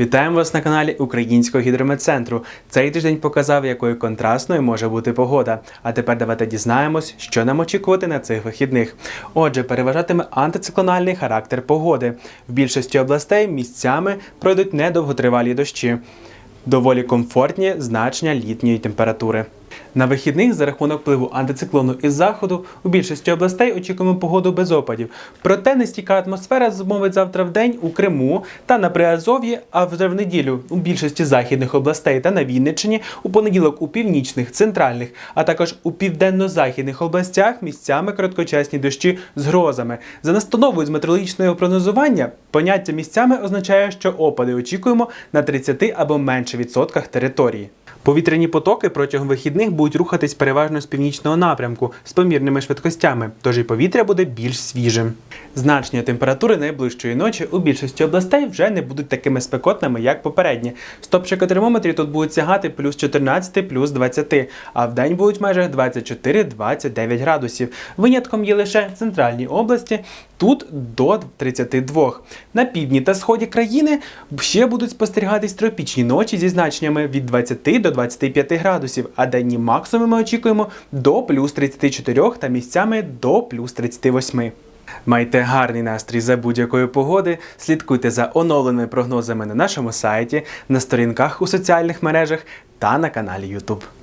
Вітаємо вас на каналі Українського гідрометцентру. Цей тиждень показав, якою контрастною може бути погода. А тепер давайте дізнаємось, що нам очікувати на цих вихідних. Отже, переважатиме антициклональний характер погоди. В більшості областей місцями пройдуть недовготривалі дощі. Доволі комфортні значення літньої температури. На вихідних за рахунок впливу антициклону із заходу у більшості областей очікуємо погоду без опадів. Проте нестійка атмосфера змовить завтра в день у Криму та на Приазов'ї, а вже в неділю у більшості західних областей та на Вінниччині, у понеділок у північних, центральних, а також у південно-західних областях місцями короткочасні дощі з грозами. За настановою з метеорологічного прогнозування поняття місцями означає, що опади очікуємо на 30 або менше відсотках території. Повітряні потоки протягом вихідних будуть рухатись переважно з північного напрямку з помірними швидкостями, тож і повітря буде більш свіжим. Значення температури найближчої ночі у більшості областей вже не будуть такими спекотними, як попередні. Стопчики термометрів тут будуть сягати плюс 14, плюс 20, а в день будуть межах 24-29 градусів. Винятком є лише центральні області, тут до 32. На півдні та сході країни ще будуть спостерігатись тропічні ночі зі значеннями від 20 до 25 градусів, а денні максимуми ми очікуємо до плюс 34 та місцями до плюс 38. Майте гарний настрій за будь-якої погоди. Слідкуйте за оновленими прогнозами на нашому сайті, на сторінках у соціальних мережах та на каналі YouTube.